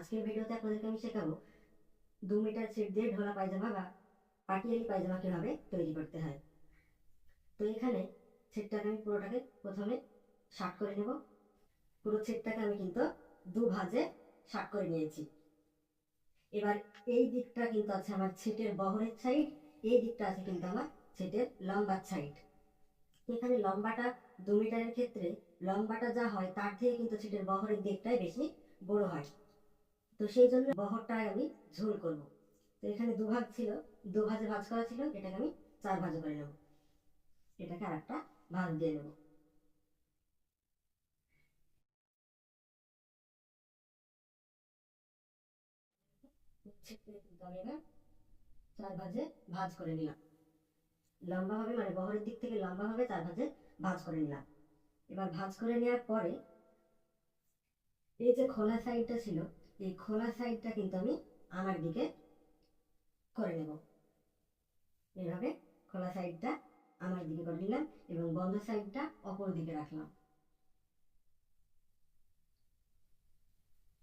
আজকের ভিডিওতে আপনাদেরকে আমি শেখাবো দু মিটার ছিট দিয়ে ঢোলা পায়জামা বা পাটিয়ালি পায়জামা কীভাবে তৈরি করতে হয়। তো এখানে ছিটটাকে আমি পুরোটাকে প্রথমে শার্ট করে নেব। পুরো ছিটটাকে আমি কিন্তু দু ভাজে শার্ট করে নিয়েছি। এবার এই দিকটা কিন্তু আছে আমার ছিটের বহরের সাইড, এই দিকটা আছে কিন্তু আমার ছিটের লম্বার সাইড। এখানে লম্বাটা দু মিটারের ক্ষেত্রে, লম্বাটা যা হয় তার থেকে কিন্তু ছিটের বহরের দিকটাই বেশি বড় হয়। তো সেই জন্য বহরটা আমি ঝোল করব। তো এখানে দু ভাগ ছিল দু ভাজে ভাজ করা ছিল, এটাকে আমি চার ভাজে করে নেব। এটাকে আর একটা ভাজ দিয়ে নেব। চার ভাজে ভাজ করে নিলাম। লম্বা হবে মানে বহরের দিক থেকে লম্বা হবে, চার ভাজে ভাজ করে নিলাম। এবার ভাজ করে নেওয়ার পরে এই যে খোলা সাইডটা ছিল এই খোলা সাইডটা কিন্তু আমি আমার দিকে করে নেব। এইভাবে খোলা সাইডটা আমার দিকে করে নিলাম এবং বন্ধ সাইডটা অপর দিকে রাখলাম।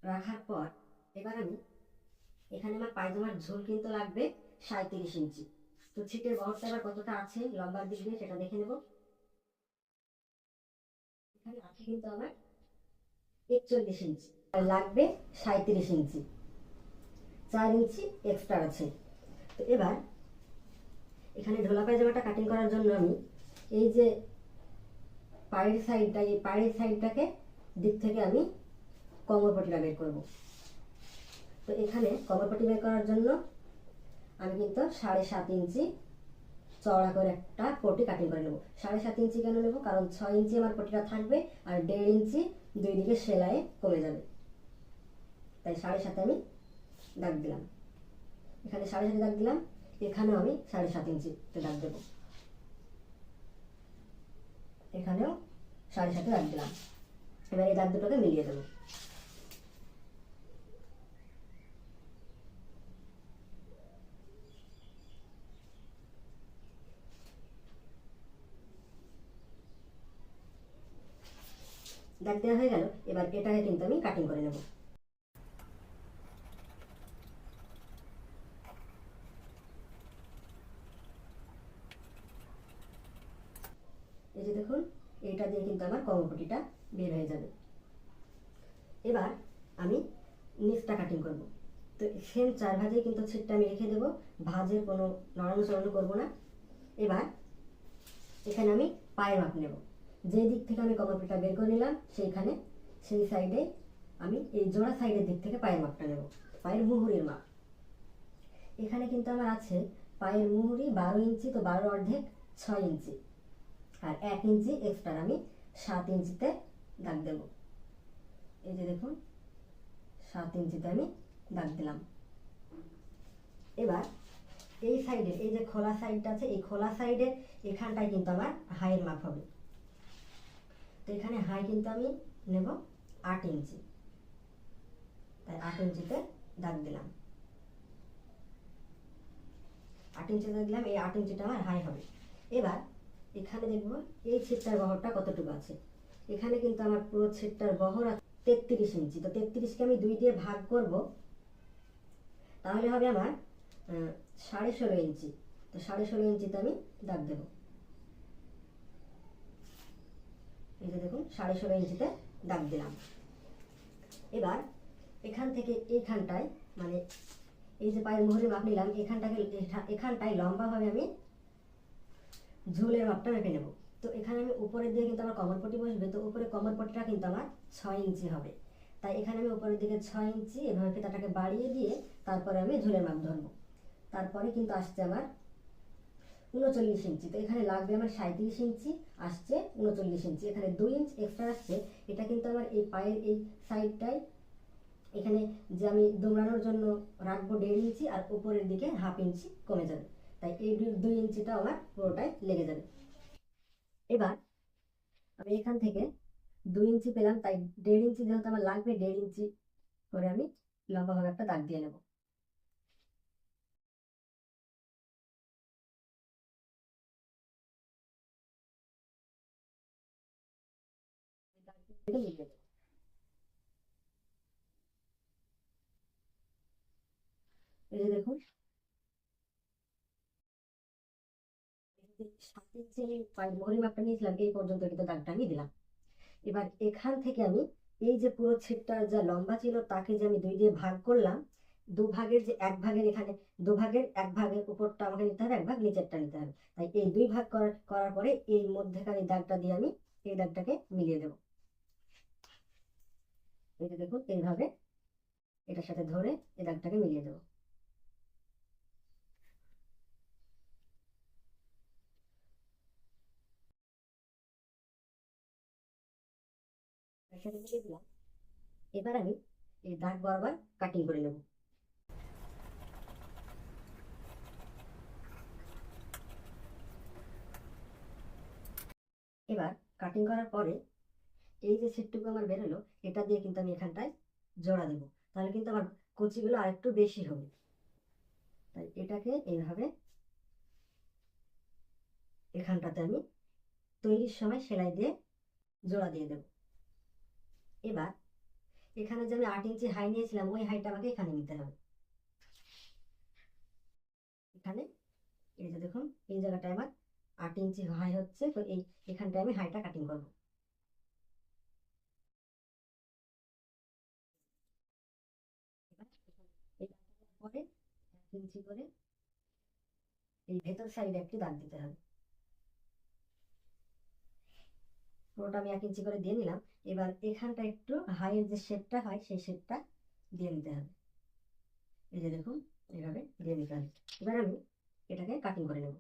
রাখার পর এবার আমি এখানে আমার পায়জামার ঝোল কিন্তু লাগবে সাঁত্রিশ ইঞ্চি। তো ছিটের বহরটা এবার কতটা আছে লম্বার দিক দিয়ে সেটা দেখে নেব। এখানে আছে কিন্তু আমার একচল্লিশ ইঞ্চি। লাগবে সাঁত্রিশ ইঞ্চি। চার ইঞ্চি এক্সট্রা আছে। তো এবার এখানে ঢোলা পায়জামাটা কাটিং করার জন্য আমি এই যে পায়ের সাইডটা এই পায়ের সাইডটাকে দিক থেকে আমি কোমরপটিটা বের করব। তো এখানে কোমরপটি বের করার জন্য আমি কিন্তু সাড়ে সাত ইঞ্চি চওড়া করে একটা পটি কাটিং করে নেব। সাড়ে সাত ইঞ্চি কেন নেব? কারণ ছয় ইঞ্চি আমার পটিটা থাকবে আর দেড় ইঞ্চি দুই দিকে সেলাইয়ে কমে যাবে। তাই সাড়ে সাতে আমি দাগ দিলাম। এখানে সাড়ে সাতে দাগ দিলাম, এখানেও আমি সাড়ে সাত ইঞ্চিতে দাগ দেবো। এখানেও সাড়ে সাতে দাগ দিলাম। এবার এই দাগ দুটোকে মিলিয়ে দেবো। দাগ দেওয়া হয়ে গেল, এবার এটাকে কিন্তু আমি কাটিং করে নেব এই যে দেখুন এইটা দিয়ে কিন্তু আমার কর্মপটিটা বের হয়ে যাবে। এবার আমি নিচটা কাটিং করব। তো সেম চার ভাজে কিন্তু ছিটটা আমি রেখে দেবো। ভাজের কোনো নরম চড়ানো করব না। এবার এখানে আমি পায়ের মাপ নেব। যে দিক থেকে আমি কমরপিটা বের করে নিলাম, সেইখানে সেই সাইডে আমি এই জোড়া সাইডের দিক থেকে পায়ের মাপটা নেব। পায়ের মুহুরির মাপ। এখানে কিন্তু আমার আছে পায়ের মুহুরি বারো ইঞ্চি তো বারো অর্ধেক ছয় ইঞ্চি। আর এক ইঞ্চি এক্সট্রা আমি সাত ইঞ্চিতে দাগ দেব। এই যে দেখুন, সাত ইঞ্চিতে আমি দাগ দিলাম। এবার এই সাইডে, এই যে খোলা সাইডটা আছে, এই খোলা সাইডের এখানটায় কিন্তু আমার হাইয়ের মাপ হবে। তো এখানে হাই কিন্তু আমি নেব আট ইঞ্চি। তাই আট ইঞ্চিতে দাগ দিলাম। আট ইঞ্চি দাগ দিলাম, এই আট ইঞ্চিটা আমার হাই হবে। এবার এখানে দেখব, এই ছিটটার বহরটা কতটুকু আছে? এখানে কিন্তু আমার পুরো ছিটটার বহর তেত্রিশ ইঞ্চি। তো তেত্রিশকে আমি দুই দিয়ে ভাগ করব। তাহলে হবে আমার সাড়ে ষোলো ইঞ্চি। তো সাড়ে ষোলো ইঞ্চিতে আমি দাগ দেবো। এই যে দেখুন, সাড়ে ষোলো ইঞ্চিতে দাগ দিলাম। এবার এখান থেকে এইখানটায় মানে এই যে পায়ের মোহরে মাপ নিলাম, এখানটাকে এখানটায় লম্বাভাবে আমি ঝুলের মাপটা মেপে নেব তো এখানে আমি উপরের দিকে কিন্তু আমার কমরপটি বসবে, তো উপরে কমরপটিটা কিন্তু আমার ছয় ইঞ্চি হবে। তাই এখানে আমি উপরের দিকে ছয় ইঞ্চি, এভাবে ফিতাটাকে বাড়িয়ে দিয়ে তারপরে আমি ঝুলের মাপ ধরবো। তারপরে কিন্তু আসছে আমার উনচল্লিশ ইঞ্চি, তো এখানে লাগবে আমার সাঁত্রিশ ইঞ্চি, আসছে উনচল্লিশ ইঞ্চি। এখানে দুই ইঞ্চ এক্সট্রা আসছে, এটা কিন্তু আমার এই পায়ের এই সাইডটাই এখানে যে আমি দৌড়ানোর জন্য রাখব দেড় ইঞ্চি আর উপরের দিকে হাফ ইঞ্চি কমে যাবে। তাই এই দুই- ইঞ্চিটা আমার পুরোটাই লেগে যাবে এবার আমি এখান থেকে দুই ইঞ্চি পেলাম, তাই দেড় ইঞ্চি যেহেতু আমার লাগবে, দেড় ইঞ্চি করে আমি লম্বাভাবে একটা দাগ দিয়ে নেব। এই যে দেখুন এই পর্যন্ত দাগটা আমি দিলাম। এবার এখান থেকে আমি এই যে পুরো ছিটটা যা লম্বা ছিল, তাকে যে আমি দুই দিয়ে ভাগ করলাম দু ভাগের যে এক ভাগের এখানে দু ভাগের এক ভাগের উপরটা আমাকে নিতে হবে, এক ভাগ নিচেরটা নিতে হবে। তাই এই দুই ভাগ করার পরে এই মধ্যেকার এই দাগটা দিয়ে আমি এই দাগটাকে মিলিয়ে দেবো। এই যে দেখুন, এইভাবে এটার সাথে ধরে এই দাগটাকে মিলিয়ে দেবো। এটার সাথে মিলিয়ে দিলাম। এবার আমি এই দাগ বরাবর কাটিং করে নেব। এবার কাটিং করার পরে এই যে সেটটুকু আমার বেরোলো, এটা দিয়ে কিন্তু আমি এখানটায় জোড়া দেবো। তাহলে কিন্তু আমার কুচিগুলো আরেকটু বেশি হবে। তাই এটাকে এইভাবে এখানটাতে আমি তৈরির সময় সেলাই দিয়ে জোড়া দিয়ে দেব। এবার এখানে যে আমি আট ইঞ্চি হাই নিয়েছিলাম, ওই হাইটা আমাকে এখানে নিতে হবে। এখানে এই যে দেখুন, এই জায়গাটায় আমার আট ইঞ্চি হাই হচ্ছে, তো এই, এখানটায় আমি হাইটা কাটিং করব। এক ইঞ্চি করে এই ভেতর সাইডে একটি দাগ দিতে হবে। পুরোটা আমি এক ইঞ্চি করে দিয়ে নিলাম। এবার এখানটা একটু হাইয়ের যে শেপটা হয়, সেই শেপটা দিয়ে নিতে হবে। এই যে দেখুন, এভাবে দিয়ে নিতে হবে। এবার আমি এটাকে কাটিং করে নেব।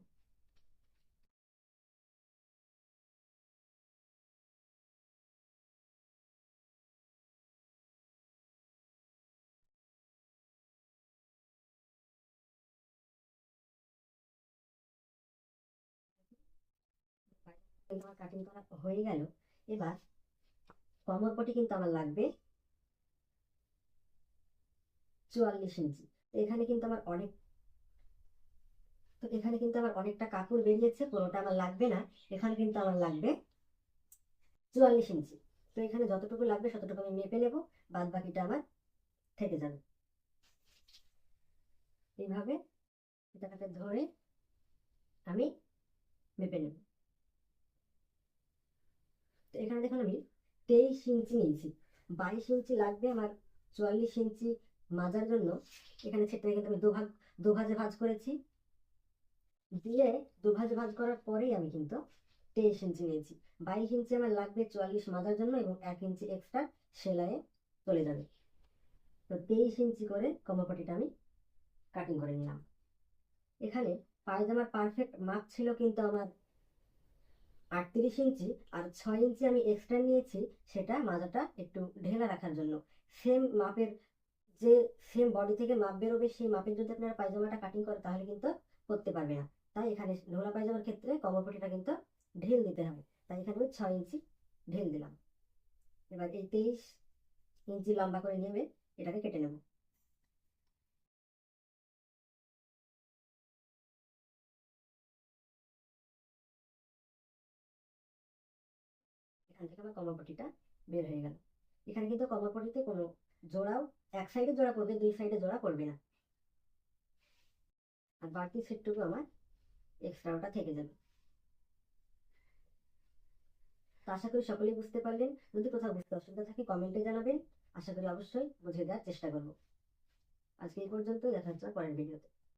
আমার কাটিং করা হয়ে গেল। এবার কমর পটি কিন্তু আমার লাগবে চুয়াল্লিশ ইঞ্চি। তো এখানে কিন্তু আমার অনেক, তো এখানে কিন্তু আমার অনেকটা কাপড় বেরিয়েছে, পুরোটা আমার লাগবে না। এখানে কিন্তু আমার লাগবে চুয়াল্লিশ ইঞ্চি। তো এখানে যতটুকু লাগবে ততটুকু আমি মেপে নেব, বাদ বাকিটা আমার থেকে যাবে। এইভাবে এটাকে ধরে আমি মেপে নেব তো এখানে দেখুন আমি তেইশ ইঞ্চি নিয়েছি। বাইশ ইঞ্চি লাগবে আমার চুয়াল্লিশ ইঞ্চি মাজার জন্য। এখানে সেটা কিন্তু আমি দুভাগ, দুভাজে ভাজ করেছি। দিয়ে দুভাজে ভাজ করার পরেই আমি কিন্তু তেইশ ইঞ্চি নিয়েছি। বাইশ ইঞ্চি আমার লাগবে চুয়াল্লিশ মাজার জন্য এবং এক ইঞ্চি এক্সট্রা সেলাইয়ে চলে যাবে। তো তেইশ ইঞ্চি করে কমরপটিটা আমি কাটিং করে নিলাম। এখানে পায়জামার পারফেক্ট মাপ ছিল কিন্তু আমার আটত্রিশ ইঞ্চি আর ছয় ইঞ্চি আমি এক্সট্রা নিয়েছি, সেটা মাজাটা একটু ঢেলা রাখার জন্য। সেম মাপের যে সেম বডি থেকে মাপ বেরোবে, সেই মাপের যদি আপনারা পায়জামাটা কাটিং করে তাহলে কিন্তু করতে পারবে না। তাই এখানে ঢোলা পায়জামার ক্ষেত্রে কমরপটিটা কিন্তু ঢিল দিতে হবে। তাই এখানে আমি ছয় ইঞ্চি ঢিল দিলাম। এবার এই তেইশ ইঞ্চি লম্বা করে নেবে, এটাকে কেটে নেব। এখান থেকে আমার কমরপটিটা বের হয়ে গেল। এখানে কিন্তু কমরপটিতে কোনো জোড়াও, এক সাইডে জোড়া পড়বে, দুই সাইডে জোড়া পড়বে না। আর বাড়তি সেটটুকু আমার এক্সট্রাটা থেকে যাবে। তো আশা করি সকলেই বুঝতে পারলেন। যদি কোথাও বুঝতে অসুবিধা থাকে, কমেন্টে জানাবেন। আশা করি অবশ্যই বুঝিয়ে দেওয়ার চেষ্টা করব। আজকে এই পর্যন্ত দেখা হচ্ছে পরের ভিডিওতে।